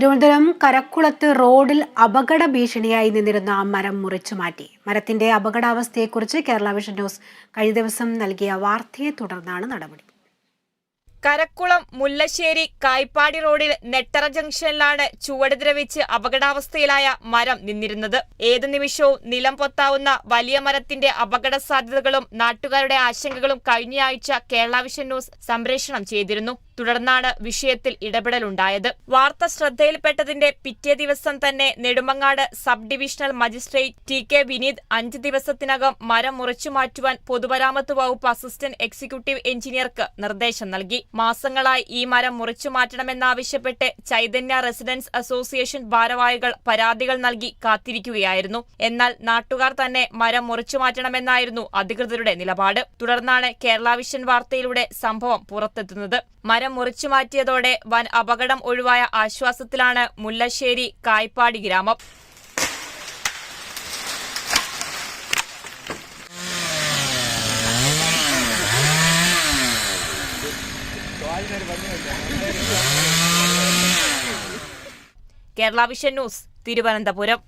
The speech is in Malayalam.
തിരുവനന്തപുരം കരക്കുളത്ത് റോഡിൽ അപകട ഭീഷണിയായി നിന്നിരുന്ന മരം മുറിച്ചു മാറ്റി. മരത്തിന്റെ അപകടാവസ്ഥയെക്കുറിച്ച് കേരള വിഷൻ ന്യൂസ് കഴിഞ്ഞ ദിവസം നൽകിയ വാർത്തയെ തുടർന്നാണ് നടപടി. കരക്കുളം മുല്ലശ്ശേരി കായ്പാടി റോഡിൽ നെട്ടറ ജംഗ്ഷനിലാണ് ചുവട് ദ്രവിച്ച് അപകടാവസ്ഥയിലായ മരം നിന്നിരുന്നത്. ഏതു നിമിഷവും നിലം പൊത്താവുന്ന വലിയ മരത്തിന്റെ അപകട സാധ്യതകളും നാട്ടുകാരുടെ ആശങ്കകളും കഴിഞ്ഞയാഴ്ച കേരള വിഷൻ ന്യൂസ് സംപ്രേഷണം ചെയ്തിരുന്നു. തുടർന്നാണ് വിഷയത്തിൽ ഇടപെടലുണ്ടായത്. വാർത്ത ശ്രദ്ധയിൽപ്പെട്ടതിന്റെ പിറ്റേ ദിവസം തന്നെ Nedumangad sub divisional magistrate T K Vineeth അഞ്ച് ദിവസത്തിനകം മരം മുറിച്ചു മാറ്റുവാൻ പൊതുമരാമത്ത് വകുപ്പ് അസിസ്റ്റന്റ് എക്സിക്യൂട്ടീവ് എഞ്ചിനീയർക്ക് നിർദ്ദേശം നൽകി. മാസങ്ങളായി ഈ മരം മുറിച്ചു മാറ്റണമെന്നാവശ്യപ്പെട്ട് ചൈതന്യ റെസിഡൻസ് അസോസിയേഷൻ ഭാരവാഹികൾ പരാതികൾ നൽകി കാത്തിരിക്കുകയായിരുന്നു. എന്നാൽ നാട്ടുകാർ തന്നെ മരം മുറിച്ചു മാറ്റണമെന്നായിരുന്നു അധികൃതരുടെ നിലപാട്. തുടർന്നാണ് കേരള വിഷൻ വാർത്തയിലൂടെ സംഭവം പുറത്തെത്തുന്നത്. മരം മുറിച്ചു മാറ്റിയതോടെ വൻ അപകടം ഒഴിവായ ആശ്വാസത്തിലാണ് മുല്ലശ്ശേരി കായ്പാടി ഗ്രാമം. Kerala vision news Thiruvananthapuram.